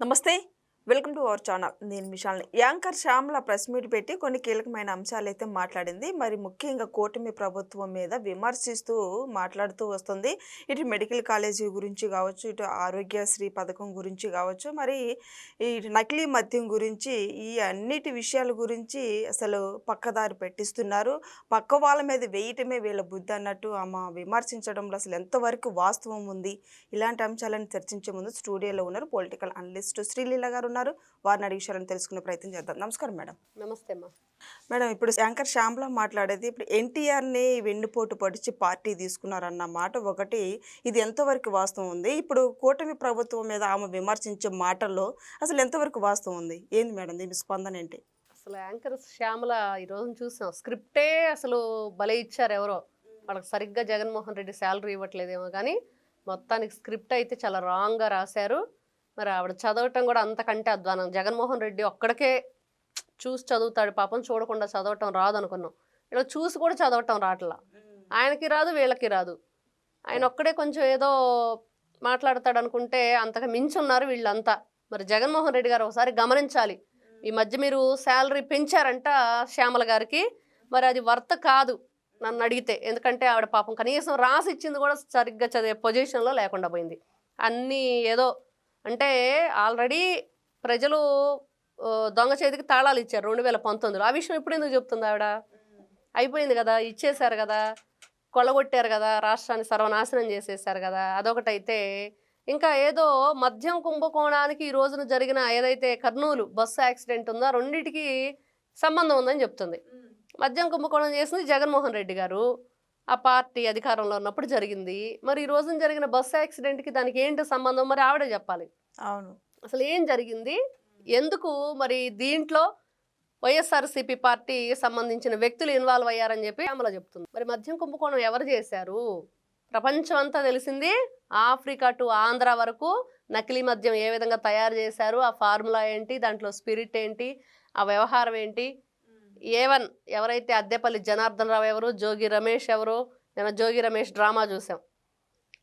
నమస్తే. Welcome to our channel. నేను మిషాల్ని యాంకర్ శ్యామల ప్రెస్ మీట్ పెట్టి కొన్ని కీలకమైన అంశాలు అయితే మాట్లాడింది. మరి ముఖ్యంగా కూటమి ప్రభుత్వం మీద విమర్శిస్తూ మాట్లాడుతూ వస్తుంది. ఇటు మెడికల్ కాలేజీ గురించి కావచ్చు ఇటు ఆరోగ్యశ్రీ పథకం గురించి కావచ్చు మరి ఇటు నకిలీ మద్యం గురించి ఈ అన్నిటి విషయాల గురించి అసలు పక్కదారి పెట్టిస్తున్నారు. పక్క వాళ్ళ మీద వేయటమే వీళ్ళ బుద్ధి అన్నట్టు ఆమె విమర్శించడంలో అసలు ఎంతవరకు వాస్తవం ఉంది? ఇలాంటి అంశాలను చర్చించే ముందు స్టూడియోలో ఉన్నారు పొలిటికల్ అనలిస్ట్ శ్రీలీల గారు ఉన్నారు. వారిని విషయాలను తెలుసుకునే ప్రయత్నం చేద్దాం. నమస్కారం మేడం. నమస్తే అమ్మా. మేడం ఇప్పుడు యాంకర్ శ్యామ్లా మాట్లాడేది ఇప్పుడు ఎన్టీఆర్ని వెన్నుపోటు పడిచి పార్టీ తీసుకున్నారన్న మాట ఒకటి ఇది ఎంతవరకు వాస్తవం ఉంది? ఇప్పుడు కూటమి ప్రభుత్వం మీద ఆమె విమర్శించే మాటల్లో అసలు ఎంతవరకు వాస్తవం ఉంది? ఏంది మేడం దీని స్పందన ఏంటి? అసలు యాంకర్ శ్యామల ఈరోజు చూసాం. స్క్రిప్టే అసలు భలే ఇచ్చారు ఎవరో. వాళ్ళకి సరిగ్గా జగన్మోహన్ రెడ్డి శాలరీ ఇవ్వట్లేదేమో కానీ మొత్తానికి స్క్రిప్ట్ అయితే చాలా రాంగ్గా రాశారు. మరి ఆవిడ చదవటం కూడా అంతకంటే అధ్వానం జగన్మోహన్ రెడ్డి ఒక్కడికే చూసి చదువుతాడు. పాపం చూడకుండా చదవటం రాదు అనుకున్నాం ఇలా చూసి కూడా చదవటం రాట్లా. ఆయనకి రాదు వీళ్ళకి రాదు. ఆయన ఒక్కడే కొంచెం ఏదో మాట్లాడతాడు అనుకుంటే అంతగా మించి ఉన్నారు వీళ్ళంతా. మరి జగన్మోహన్ రెడ్డి గారు ఒకసారి గమనించాలి. ఈ మధ్య మీరు శాలరీ పెంచారంట శ్యామల గారికి. మరి అది వర్త కాదు నన్ను అడిగితే. ఎందుకంటే ఆవిడ పాపం కనీసం రాసి ఇచ్చింది కూడా సరిగ్గా చదివే పొజిషన్లో లేకుండా పోయింది. అన్నీ ఏదో అంటే ఆల్రెడీ ప్రజలు దొంగ చేతికి తాళాలు ఇచ్చారు రెండు వేల పంతొమ్మిదిలో. ఆ విషయం ఇప్పుడు ఎందుకు చెప్తుంది ఆవిడ? అయిపోయింది కదా ఇచ్చేశారు కదా కొల్లగొట్టారు కదా రాష్ట్రాన్ని సర్వనాశనం చేసేసారు కదా అదొకటైతే ఇంకా ఏదో మద్యం కుంభకోణానికి ఈ రోజున జరిగిన ఏదైతే కర్నూలు బస్సు యాక్సిడెంట్ ఉందో రెండింటికి సంబంధం ఉందని చెప్తుంది. మద్యం కుంభకోణం చేసింది జగన్మోహన్ రెడ్డి గారు. ఆ పార్టీ అధికారంలో ఉన్నప్పుడు జరిగింది. మరి ఈ రోజున జరిగిన బస్సు యాక్సిడెంట్కి దానికి ఏంటి సంబంధం? మరి ఆవిడే చెప్పాలి. అవును. అసలు ఏం జరిగింది? ఎందుకు మరి దీంట్లో వైఎస్ఆర్సీపీ పార్టీ సంబంధించిన వ్యక్తులు ఇన్వాల్వ్ అయ్యారని చెప్పి అమల చెప్తుంది మరి మద్యం కుంభకోణం ఎవరు చేశారు? ప్రపంచం అంతా తెలిసింది. ఆఫ్రికా టు ఆంధ్ర వరకు నకిలీ మద్యం ఏ విధంగా తయారు చేశారు? ఆ ఫార్ములా ఏంటి? దాంట్లో స్పిరిట్ ఏంటి? ఆ వ్యవహారం ఏంటి? ఏవన్ ఎవరైతే అద్దెపల్లి జనార్దన్ రావు ఎవరు జోగి రమేష్ ఎవరు నేను జోగి రమేష్ డ్రామా చూసాం.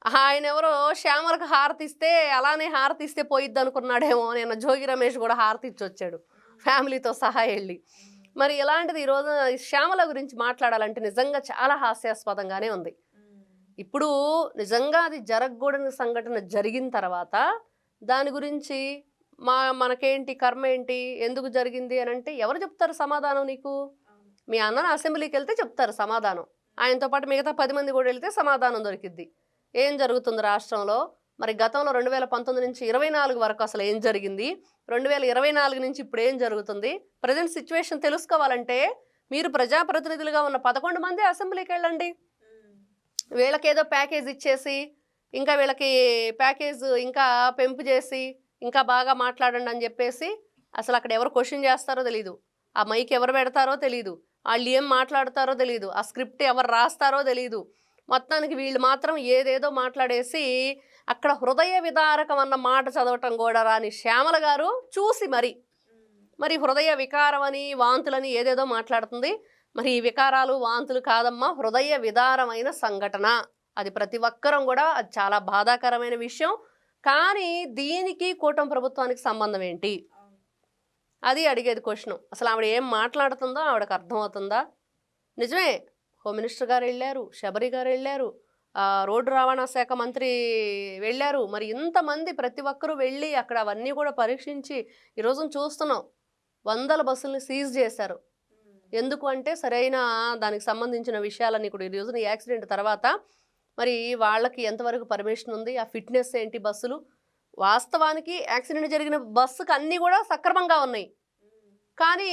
ఆయన ఎవరో శ్యామలకు హారతి ఇస్తే అలానే హారతి ఇస్తే పోయిద్ది అనుకున్నాడేమో నేను జోగి రమేష్ కూడా హారతిచ్చి వచ్చాడు ఫ్యామిలీతో సహా వెళ్ళి. మరి ఇలాంటిది ఈరోజు శ్యామల గురించి మాట్లాడాలంటే నిజంగా చాలా హాస్యాస్పదంగానే ఉంది. ఇప్పుడు నిజంగా అది జరగకూడని సంఘటన జరిగిన తర్వాత దాని గురించి మా మనకేంటి కర్మ ఏంటి ఎందుకు జరిగింది అని అంటే ఎవరు చెప్తారు సమాధానం నీకు? మీ అన్న అసెంబ్లీకి వెళ్తే చెప్తారు సమాధానం. ఆయనతో పాటు మిగతా పది మంది కూడా వెళ్తే సమాధానం దొరికిద్ది. ఏం జరుగుతుంది రాష్ట్రంలో? మరి గతంలో రెండు వేల పంతొమ్మిది నుంచి ఇరవై నాలుగు వరకు అసలు ఏం జరిగింది? రెండు వేల ఇరవై నాలుగు నుంచి ఇప్పుడు ఏం జరుగుతుంది? ప్రజెంట్ సిచ్యువేషన్ తెలుసుకోవాలంటే మీరు ప్రజాప్రతినిధులుగా ఉన్న పదకొండు మంది అసెంబ్లీకి వెళ్ళండి. వీళ్ళకేదో ప్యాకేజ్ ఇచ్చేసి ఇంకా వీళ్ళకి ప్యాకేజ్ ఇంకా పెంపు చేసి ఇంకా బాగా మాట్లాడండి అని చెప్పేసి అసలు అక్కడ ఎవరు క్వశ్చన్ చేస్తారో తెలియదు ఆ మైక్ ఎవరు పెడతారో తెలియదు వాళ్ళు ఏం మాట్లాడతారో తెలియదు ఆ స్క్రిప్ట్ ఎవరు రాస్తారో తెలియదు మొత్తానికి వీళ్ళు మాత్రం ఏదేదో మాట్లాడేసి అక్కడ హృదయ విదారకం అన్న మాట చదవటం కూడా రాని శ్యామల గారు చూసి మరి. మరి హృదయ వికారం అని వాంతులని ఏదేదో మాట్లాడుతుంది. మరి ఈ వికారాలు వాంతులు కాదమ్మా హృదయ విదారమైన సంఘటన. అది ప్రతి ఒక్కరం కూడా అది చాలా బాధాకరమైన విషయం. కానీ దీనికి కూటమి ప్రభుత్వానికి సంబంధం ఏంటి? అది అడిగేది క్వశ్చన్. అసలు ఆవిడ ఏం మాట్లాడుతుందో ఆవిడకి అర్థమవుతుందా? నిజమే హోమ్ మినిస్టర్ గారు వెళ్ళారు శబరి గారు వెళ్ళారు రోడ్డు రవాణా శాఖ మంత్రి వెళ్ళారు. మరి ఇంతమంది ప్రతి ఒక్కరూ వెళ్ళి అక్కడ అవన్నీ కూడా పరీక్షించి ఈరోజు చూస్తున్నాం. వందల బస్సుల్ని సీజ్ చేశారు. ఎందుకు అంటే సరైన దానికి సంబంధించిన విషయాలన్నీ కూడా ఈ రోజున ఈ యాక్సిడెంట్ తర్వాత మరి వాళ్ళకి ఎంతవరకు పర్మిషన్ ఉంది? ఆ ఫిట్నెస్ ఏంటి బస్సులు? వాస్తవానికి యాక్సిడెంట్ జరిగిన బస్సుకు అన్నీ కూడా సక్రమంగా ఉన్నాయి. కానీ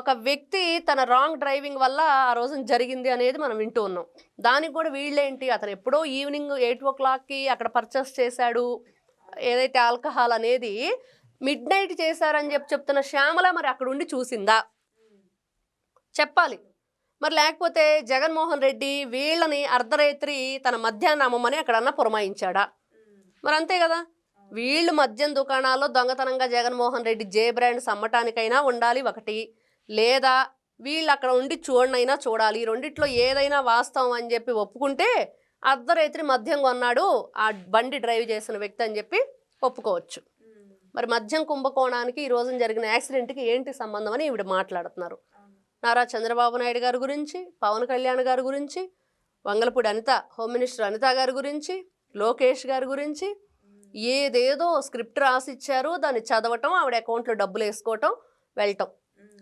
ఒక వ్యక్తి తన రాంగ్ డ్రైవింగ్ వల్ల ఆ రోజున జరిగింది అనేది మనం వింటూ ఉన్నాం. దానికి కూడా వీళ్ళేంటి? అతను ఎప్పుడో ఈవినింగ్ ఎయిట్ ఓ క్లాక్కి అక్కడ పర్చేస్ చేశాడు. ఏదైతే ఆల్కహాల్ అనేది మిడ్ నైట్ చేశారని చెప్పి చెప్తున్న శ్యామల మరి అక్కడ ఉండి చూసిందా? చెప్పాలి. మరి లేకపోతే జగన్మోహన్ రెడ్డి వీళ్ళని అర్ధరాత్రి తన మధ్యాహ్నం అమ్మమని అక్కడన్నా పురమాయించాడా? మరి అంతే కదా. వీళ్ళు మద్యం దుకాణాల్లో దొంగతనంగా జగన్మోహన్ రెడ్డి జే బ్రాండ్స్ అమ్మటానికైనా ఉండాలి ఒకటి. లేదా వీళ్ళు అక్కడ ఉండి చూడనైనా చూడాలి. రెండిట్లో ఏదైనా వాస్తవం అని చెప్పి ఒప్పుకుంటే అర్ధరాత్రి మద్యం కొన్నాడు ఆ బండి డ్రైవ్ చేసిన వ్యక్తి అని చెప్పి ఒప్పుకోవచ్చు. మరి మద్యం కుంభకోణానికి ఈ రోజున జరిగిన యాక్సిడెంట్కి ఏంటి సంబంధం అని ఈవిడ మాట్లాడుతున్నారు. నారా చంద్రబాబు నాయుడు గారి గురించి పవన్ కళ్యాణ్ గారి గురించి వంగలపూడి అనిత హోమ్ మినిస్టర్ అనిత గారి గురించి లోకేష్ గారి గురించి ఏదేదో స్క్రిప్ట్ రాసి ఇచ్చారు దాన్ని చదవటం ఆవిడ అకౌంట్లో డబ్బులు వేసుకోవటం వెళ్ళటం.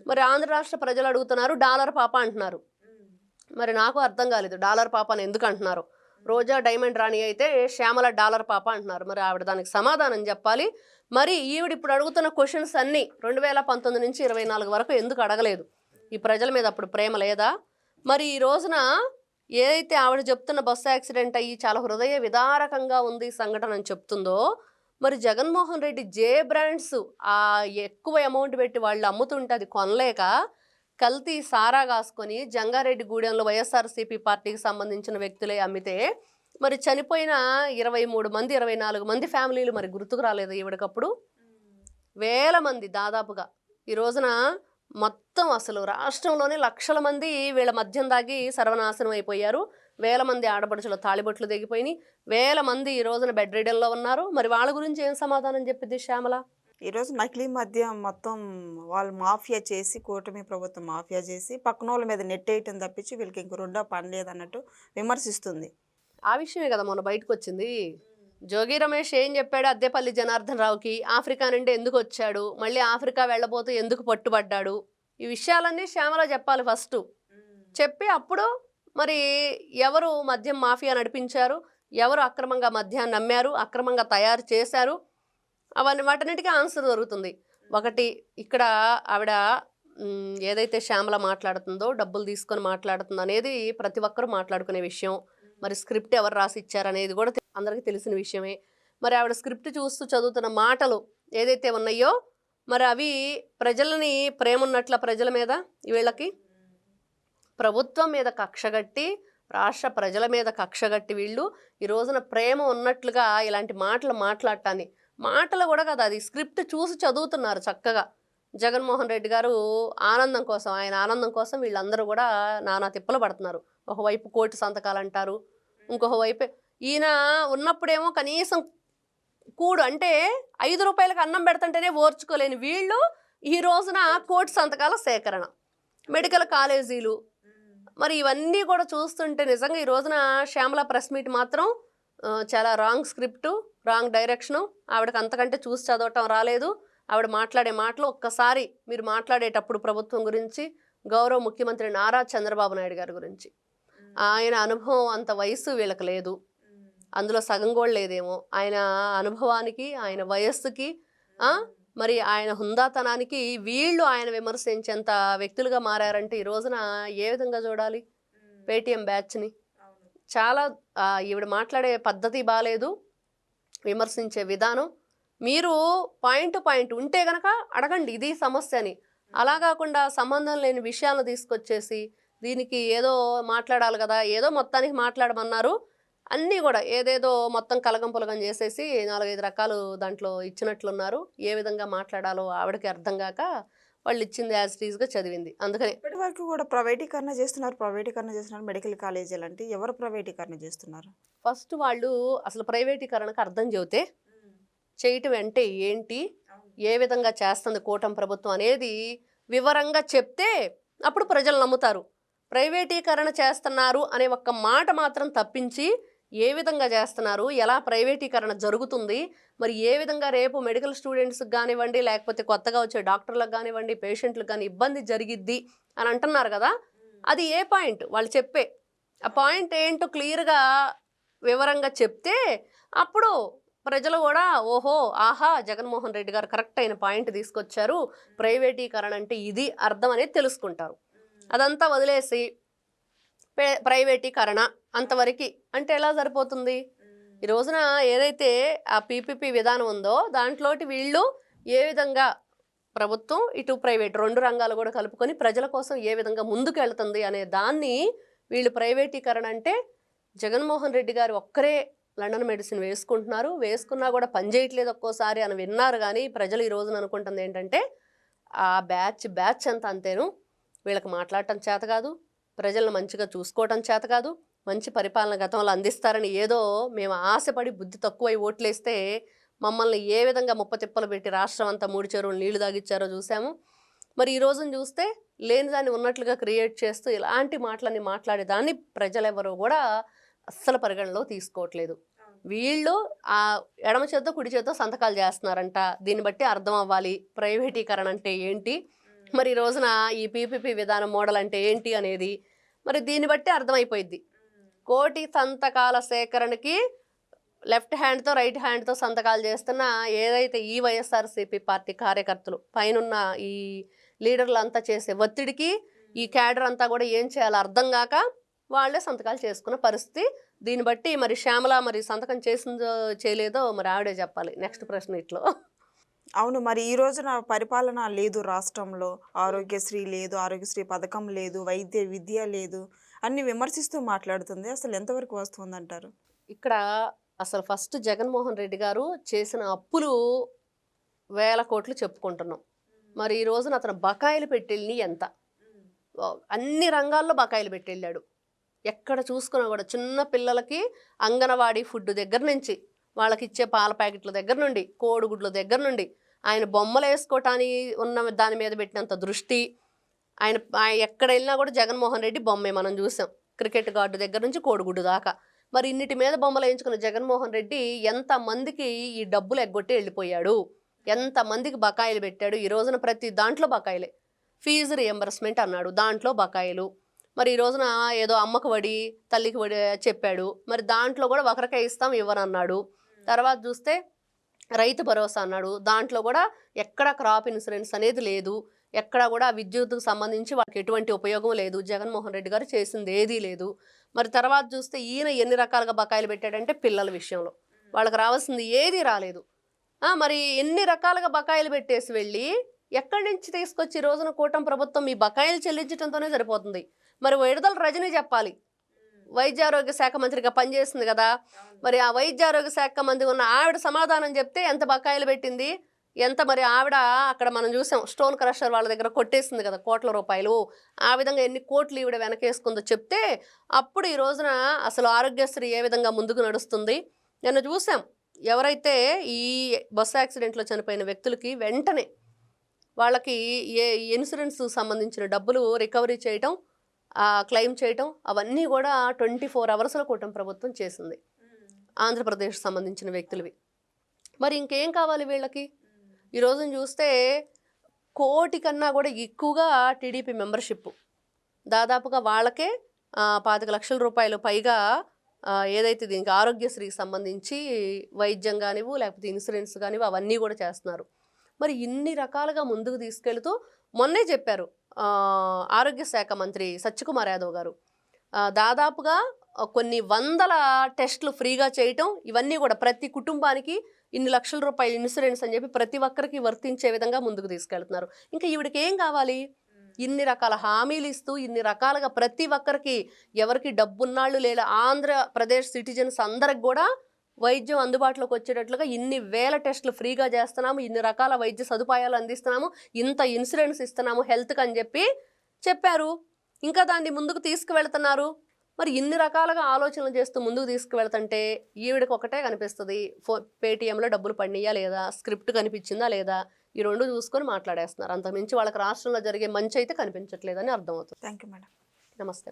మరి ఆంధ్ర రాష్ట్ర ప్రజలు అడుగుతున్నారు డాలర్ పాప అంటున్నారు. మరి నాకు అర్థం కాలేదు డాలర్ పాప అని ఎందుకు అంటున్నారు? రోజా డైమండ్ రాణి అయితే శ్యామల డాలర్ పాప అంటున్నారు. మరి ఆవిడ దానికి సమాధానం చెప్పాలి. మరి ఈవిడ ఇప్పుడు అడుగుతున్న క్వశ్చన్స్ అన్నీ రెండు వేల పంతొమ్మిది నుంచి ఇరవై నాలుగు వరకు ఎందుకు అడగలేదు? ఈ ప్రజల మీద అప్పుడు ప్రేమ లేదా? మరి ఈ రోజున ఏదైతే ఆవిడ చెప్తున్న బస్సు యాక్సిడెంట్ అయ్యి చాలా హృదయ విదారకంగా ఉంది ఈ సంఘటన అని చెప్తుందో మరి జగన్మోహన్ రెడ్డి జే బ్రాండ్స్ ఆ ఎక్కువ అమౌంట్ పెట్టి వాళ్ళు అమ్ముతుంటే అది కొనలేక కల్తీ సారా కాసుకొని జంగారెడ్డి గూడెంలో వైఎస్ఆర్సీపీ పార్టీకి సంబంధించిన వ్యక్తులే అమ్మితే మరి చనిపోయిన ఇరవై మూడు మంది ఇరవై నాలుగు మంది ఫ్యామిలీలు మరి గుర్తుకు రాలేదు ఈవిడకప్పుడు? వేల మంది దాదాపుగా. ఈ రోజున మొత్తం అసలు రాష్ట్రంలోనే లక్షల మంది వీళ్ళ మద్యం దాగి సర్వనాశనం అయిపోయారు. వేల మంది ఆడపడుచుల తాళిబొట్లు దిగిపోయినాయి వేల మంది ఈ రోజున బెడ్ రీడర్లో ఉన్నారు. మరి వాళ్ళ గురించి ఏం సమాధానం చెప్పింది శ్యామల? ఈరోజు నకిలీ మద్యం మొత్తం వాళ్ళు మాఫియా చేసి కూటమి ప్రభుత్వం మాఫియా చేసి పక్కన వాళ్ళ మీద నెట్టేయటం తప్పించి వీళ్ళకి ఇంక రెండో పని లేదన్నట్టు విమర్శిస్తుంది. ఆ విషయమే కదా మొన్న బయటకు వచ్చింది జోగి రమేష్ ఏం చెప్పాడు? అద్దెపల్లి జనార్దన్ రావుకి ఆఫ్రికా నుండి ఎందుకు వచ్చాడు? మళ్ళీ ఆఫ్రికా వెళ్ళబోతూ ఎందుకు పట్టుబడ్డాడు? ఈ విషయాలన్నీ శ్యామల చెప్పాలి ఫస్ట్. చెప్పి అప్పుడు మరి ఎవరు మద్యం మాఫియా నడిపించారు? ఎవరు అక్రమంగా మద్యాన్ని నమ్మారు? అక్రమంగా తయారు చేశారు? అవన్నీ వాటన్నిటికీ ఆన్సర్ దొరుకుతుంది. ఒకటి ఇక్కడ ఆవిడ ఏదైతే శ్యామల మాట్లాడుతుందో డబ్బులు తీసుకొని మాట్లాడుతుందో అనేది ప్రతి ఒక్కరూ మాట్లాడుకునే విషయం. మరి స్క్రిప్ట్ ఎవరు రాసి ఇచ్చారనేది కూడా అందరికీ తెలిసిన విషయమే. మరి ఆవిడ స్క్రిప్ట్ చూస్తూ చదువుతున్న మాటలు ఏదైతే ఉన్నాయో మరి అవి ప్రజలని ప్రేమ ఉన్నట్ల ప్రజల మీద వీళ్ళకి ప్రభుత్వం మీద కక్షగట్టి రాష్ట్ర ప్రజల మీద కక్షగట్టి వీళ్ళు ఈ రోజున ప్రేమ ఉన్నట్లుగా ఇలాంటి మాటలు మాట్లాడటాన్ని. మాటలు కూడా కదా అది స్క్రిప్ట్ చూసి చదువుతున్నారు చక్కగా. జగన్మోహన్ రెడ్డి గారు ఆనందం కోసం ఆయన ఆనందం కోసం వీళ్ళందరూ కూడా నానా తిప్పలు పడుతున్నారు. ఒకవైపు కోటి సంతకాలు అంటారు ఇంకొక వైపు ఈయన ఉన్నప్పుడేమో కనీసం కూడు అంటే ఐదు రూపాయలకు అన్నం పెడుతుంటేనే ఓర్చుకోలేని వీళ్ళు ఈ రోజున కోటి సంతకాల సేకరణ. మెడికల్ కాలేజీలు. మరి ఇవన్నీ కూడా చూస్తుంటే నిజంగా ఈ రోజున శ్యామల ప్రెస్ మీట్ మాత్రం చాలా రాంగ్ స్క్రిప్ట్ రాంగ్ డైరెక్షను. ఆవిడకి అంతకంటే చూసి చదవటం రాలేదు. ఆవిడ మాట్లాడే మాటలు ఒక్కసారి మీరు మాట్లాడేటప్పుడు ప్రభుత్వం గురించి గౌరవ ముఖ్యమంత్రి నారా చంద్రబాబు నాయుడు గారి గురించి. ఆయన అనుభవం అంత వయసు వీళ్ళకి లేదు. అందులో సగం కూడా లేదేమో. ఆయన అనుభవానికి ఆయన వయస్సుకి మరి ఆయన హుందాతనానికి వీళ్ళు ఆయన విమర్శించేంత వ్యక్తులుగా మారారంటే ఈ రోజున ఏ విధంగా చూడాలి? పేటిఎం బ్యాచ్ని. చాలా ఈవిడ మాట్లాడే పద్ధతి బాగాలేదు విమర్శించే విధానం. మీరు పాయింట్ పాయింట్ ఉంటే గనక అడగండి ఇది సమస్య అని అలా కాకుండా సంబంధం లేని విషయాలను తీసుకొచ్చేసి దీనికి ఏదో మాట్లాడాలి కదా ఏదో మొత్తానికి మాట్లాడమన్నారు. అన్నీ కూడా ఏదేదో మొత్తం కలగం పులగం చేసేసి నాలుగైదు రకాలు దాంట్లో ఇచ్చినట్లున్నారు. ఏ విధంగా మాట్లాడాలో ఆవిడకి అర్థం కాక వాళ్ళు ఇచ్చింది యాజ్ టీజ్గా చదివింది. అందుకని ఇప్పటి వరకు కూడా ప్రైవేటీకరణ చేస్తున్నారు ప్రైవేటీకరణ చేస్తున్నారు మెడికల్ కాలేజీలు అంటే ఎవరు ప్రైవేటీకరణ చేస్తున్నారు? ఫస్ట్ వాళ్ళు అసలు ప్రైవేటీకరణకు అర్థం చెబితే చేయటం అంటే ఏంటి? ఏ విధంగా చేస్తుంది కూటమి ప్రభుత్వం అనేది వివరంగా చెప్తే అప్పుడు ప్రజలు నమ్ముతారు. ప్రైవేటీకరణ చేస్తున్నారు అనే ఒక్క మాట మాత్రం తప్పించి ఏ విధంగా చేస్తున్నారు? ఎలా ప్రైవేటీకరణ జరుగుతుంది? మరి ఏ విధంగా రేపు మెడికల్ స్టూడెంట్స్కి కానివ్వండి లేకపోతే కొత్తగా వచ్చే డాక్టర్లకు కానివ్వండి పేషెంట్లకు కానీ ఇబ్బంది జరిగిద్ది అని అంటున్నారు కదా? అది ఏ పాయింట్? వాళ్ళు చెప్పే. ఆ పాయింట్ ఏంటో క్లియర్గా వివరంగా చెప్తే అప్పుడు ప్రజలు కూడా ఓహో ఆహా జగన్మోహన్ రెడ్డి గారు కరెక్ట్ అయిన పాయింట్ తీసుకొచ్చారు. ప్రైవేటీకరణ అంటే ఇది అర్థం అనేది తెలుసుకుంటారు. అదంతా వదిలేసి ప్రైవేటీకరణ అంతవరకు. అంటే ఎలా సరిపోతుంది? ఈ రోజున ఏదైతే ఆ పీపీపీ విధానం ఉందో దాంట్లోటి వీళ్ళు ఏ విధంగా ప్రభుత్వం ఇటు ప్రైవేట్ రెండు రంగాలు కూడా కలుపుకొని ప్రజల కోసం ఏ విధంగా ముందుకు వెళ్తుంది అనే దాన్ని వీళ్ళు ప్రైవేటీకరణ అంటే జగన్మోహన్ రెడ్డి గారు ఒక్కరే లండన్ మెడిసిన్ వేసుకుంటున్నారు. వేసుకున్నా కూడా పనిచేయట్లేదు ఒక్కోసారి అని విన్నారు కానీ ప్రజలు ఈ రోజున అనుకుంటుంది ఏంటంటే ఆ బ్యాచ్ బ్యాచ్ అంతా అంతేను. వీళ్ళకి మాట్లాడటం చేత కాదు. ప్రజలను మంచిగా చూసుకోవటం చేత కాదు మంచి పరిపాలన గతంలో అందిస్తారని ఏదో మేము ఆశపడి బుద్ధి తక్కువై ఓట్లేస్తే మమ్మల్ని ఏ విధంగా ముప్పతిప్పలు పెట్టి రాష్ట్రం అంతా మూడు చెరువులు నీళ్ళు తాగిచ్చారో చూసాము మరి ఈ రోజున చూస్తే లేని దాన్ని ఉన్నట్లుగా క్రియేట్ చేస్తూ ఇలాంటి మాటలన్నీ మాట్లాడేదాన్ని ప్రజలెవరూ కూడా అస్సలు పరిగణలో తీసుకోవట్లేదు. వీళ్ళు ఆ ఎడమ చేత్తో కుడి చేత్తో సంతకాలు చేస్తున్నారంట. దీన్ని బట్టి అర్థం అవ్వాలి. ప్రైవేటీకరణ అంటే ఏంటి? మరి ఈ రోజున ఈ పీపీపీ విధానం మోడల్ అంటే ఏంటి అనేది మరి దీన్ని బట్టి అర్థమైపోయింది కోటి సంతకాల సేకరణకి లెఫ్ట్ హ్యాండ్తో రైట్ హ్యాండ్తో సంతకాలు చేస్తున్న ఏదైతే ఈ వైఎస్ఆర్సీపీ పార్టీ కార్యకర్తలు పైనున్న ఈ లీడర్లు అంతా చేసే ఒత్తిడికి ఈ క్యాడర్ అంతా కూడా ఏం చేయాలో అర్థం కాక వాళ్ళే సంతకాలు చేసుకున్న పరిస్థితి. దీన్ని బట్టి మరి శ్యామల మరి సంతకం చేసిందో చేయలేదో మరి ఆవిడే చెప్పాలి. నెక్స్ట్ ప్రశ్న ఇట్లో. అవును. మరి ఈ రోజున పరిపాలన లేదు రాష్ట్రంలో. ఆరోగ్యశ్రీ లేదు ఆరోగ్యశ్రీ పథకం లేదు వైద్య విద్య లేదు అన్ని విమర్శిస్తూ మాట్లాడుతుంది. అసలు ఎంతవరకు వస్తుందంటారు? ఇక్కడ అసలు ఫస్ట్ జగన్మోహన్ రెడ్డి గారు చేసిన అప్పులు వేల కోట్లు చెప్పుకుంటున్నాం. మరి ఈ రోజున అతను బకాయిలు పెట్టెళ్ళి ఎంత? అన్ని రంగాల్లో బకాయిలు పెట్టెళ్ళాడు. ఎక్కడ చూసుకున్నా కూడా చిన్న పిల్లలకి అంగనవాడీ ఫుడ్ దగ్గర నుంచి వాళ్ళకి ఇచ్చే పాల ప్యాకెట్ల దగ్గర నుండి కోడిగుడ్ల దగ్గర నుండి ఆయన బొమ్మలు వేసుకోవటానికి ఉన్న దాని మీద పెట్టినంత దృష్టి ఆయన ఎక్కడ వెళ్ళినా కూడా జగన్మోహన్ రెడ్డి బొమ్మే మనం చూసాం. క్రికెట్ గార్డు దగ్గర నుంచి కోడిగుడ్డు దాకా. మరి ఇన్నిటి మీద బొమ్మలు వేయించుకున్న జగన్మోహన్ రెడ్డి ఎంత మందికి ఈ డబ్బులు ఎగ్గొట్టి వెళ్ళిపోయాడు? ఎంత మందికి బకాయిలు పెట్టాడు? ఈ రోజున ప్రతి దాంట్లో బకాయిలే. ఫీజు రియంబర్స్మెంట్ అన్నాడు దాంట్లో బకాయిలు. మరి ఈ రోజున ఏదో అమ్మకు వడి తల్లికి వడి చెప్పాడు. మరి దాంట్లో కూడా ఒకరికే ఇస్తాం ఇవ్వనన్నాడు. తర్వాత చూస్తే రైతు భరోసా అన్నాడు. దాంట్లో కూడా ఎక్కడ క్రాప్ ఇన్సూరెన్స్ అనేది లేదు. ఎక్కడ కూడా విద్యుత్కు సంబంధించి వాళ్ళకి ఎటువంటి ఉపయోగం లేదు. జగన్మోహన్ రెడ్డి గారు చేసింది ఏదీ లేదు. మరి తర్వాత చూస్తే ఈయన ఎన్ని రకాలుగా బకాయిలు పెట్టాడంటే పిల్లల విషయంలో. వాళ్ళకి రావాల్సింది ఏదీ రాలేదు. మరి ఎన్ని రకాలుగా బకాయిలు పెట్టేసి వెళ్ళి ఎక్కడి నుంచి తీసుకొచ్చి ఈ రోజున కూటమి ప్రభుత్వం ఈ బకాయిలు చెల్లించడంతోనే సరిపోతుంది. మరి విడుదల రజని చెప్పాలి. వైద్య ఆరోగ్య శాఖ మంత్రిగా పనిచేస్తుంది కదా. మరి ఆ వైద్య ఆరోగ్య శాఖ మంత్రి ఉన్న ఆవిడ సమాధానం చెప్తే ఎంత బకాయిలు పెట్టింది? ఎంత మరి ఆవిడ అక్కడ మనం చూసాం స్టోన్ క్రషర్ వాళ్ళ దగ్గర కొట్టేసింది కదా కోట్ల రూపాయలు. ఆ విధంగా ఎన్ని కోట్లు ఈవిడ వెనకేసుకుందో చెప్తే అప్పుడు ఈ రోజున అసలు ఆరోగ్యశ్రీ ఏ విధంగా ముందుకు నడుస్తుంది? నిన్న చూసాం ఎవరైతే ఈ బస్సు యాక్సిడెంట్లో చనిపోయిన వ్యక్తులకి వెంటనే వాళ్ళకి ఏ ఇన్సూరెన్స్ సంబంధించిన డబ్బులు రికవరీ చేయటం క్లెయిమ్ చేయటం అవన్నీ కూడా ట్వంటీ ఫోర్ అవర్స్లో కూటమి ప్రభుత్వం చేసింది. ఆంధ్రప్రదేశ్ సంబంధించిన వ్యక్తులవి. మరి ఇంకేం కావాలి వీళ్ళకి? ఈ రోజున చూస్తే కోటి కన్నా కూడా ఎక్కువగా టీడీపీ మెంబర్షిప్. దాదాపుగా వాళ్ళకే పాతిక లక్షల రూపాయలు పైగా ఏదైతే దీనికి ఆరోగ్యశ్రీకి సంబంధించి వైద్యం కానివ్వు లేకపోతే ఇన్సూరెన్స్ కానివ్వు అవన్నీ కూడా చేస్తున్నారు. మరి ఇన్ని రకాలుగా ముందుకు తీసుకెళ్తూ మొన్నే చెప్పారు ఆరోగ్య శాఖ మంత్రి సత్యకుమార్ యాదవ్ గారు. దాదాపుగా కొన్ని వందల టెస్టులు ఫ్రీగా చేయటం ఇవన్నీ కూడా ప్రతి కుటుంబానికి ఇన్ని లక్షల రూపాయల ఇన్సూరెన్స్ అని చెప్పి ప్రతి ఒక్కరికి వర్తించే విధంగా ముందుకు తీసుకెళ్తున్నారు. ఇంకా ఈవిడికి ఏం కావాలి? ఇన్ని రకాల హామీలు ఇస్తూ ఇన్ని రకాలుగా ప్రతి ఒక్కరికి ఎవరికి డబ్బున్నాళ్ళు లేదా ఆంధ్రప్రదేశ్ సిటిజన్స్ అందరికి కూడా వైద్యం అందుబాటులోకి వచ్చేటట్లుగా ఇన్ని వేల టెస్టులు ఫ్రీగా చేస్తున్నాము ఇన్ని రకాల వైద్య సదుపాయాలు అందిస్తున్నాము ఇంత ఇన్సూరెన్స్ ఇస్తున్నాము హెల్త్కి అని చెప్పి చెప్పారు. ఇంకా దాన్ని ముందుకు తీసుకువెళ్తున్నారు. మరి ఇన్ని రకాలుగా ఆలోచనలు చేస్తూ ముందుకు తీసుకువెళ్తుంటే ఈవిడకి ఒకటే కనిపిస్తుంది. ఫో పేటీఎంలో డబ్బులు పడినాయా లేదా స్క్రిప్ట్ కనిపించిందా లేదా ఈ రెండు చూసుకొని మాట్లాడేస్తున్నారు. అంతకుమించి వాళ్ళకి రాష్ట్రంలో జరిగే మంచి అయితే కనిపించట్లేదని అర్థమవుతుంది. Thank you madam. నమస్తే.